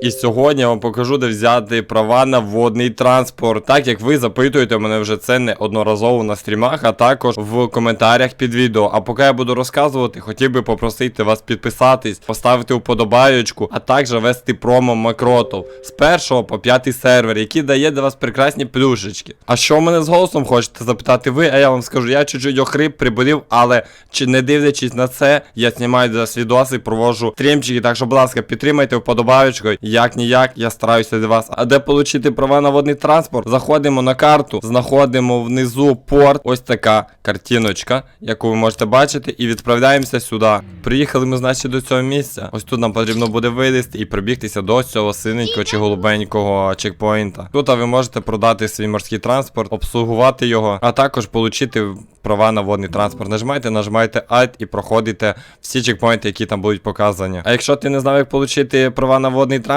І сьогодні я вам покажу, де взяти права на водний транспорт. Так як ви запитуєте мене вже це не одноразово на стрімах, а також в коментарях під відео. А поки я буду розказувати, хотів би попросити вас підписатись, поставити вподобаючку, а також вести промо Макротов з першого по п'ятий сервер, який дає для вас прекрасні плюшечки. А що в мене з голосом хочете запитати ви? А я вам скажу, я чуть-чуть охрип приболів, але чи не дивлячись на це, я знімаю для вас відоси, провожу стрімчики. Так що, будь ласка, підтримайте вподобаючкою. Як ніяк, я стараюся для вас. А де отримати права на водний транспорт? Заходимо на карту, знаходимо внизу порт. Ось така картиночка, яку ви можете бачити, і відправляємося сюди. Приїхали ми, значить, до цього місця. Ось тут нам потрібно буде вилізти і прибігтися до цього синенького чи голубенького чекпоінта. Тут ви можете продати свій морський транспорт, обслугувати його, а також отримати права на водний транспорт. Нажимайте, нажимайте Alt і проходите всі чекпоінти, які там будуть показані. А якщо ти не знав, як отримати права на водний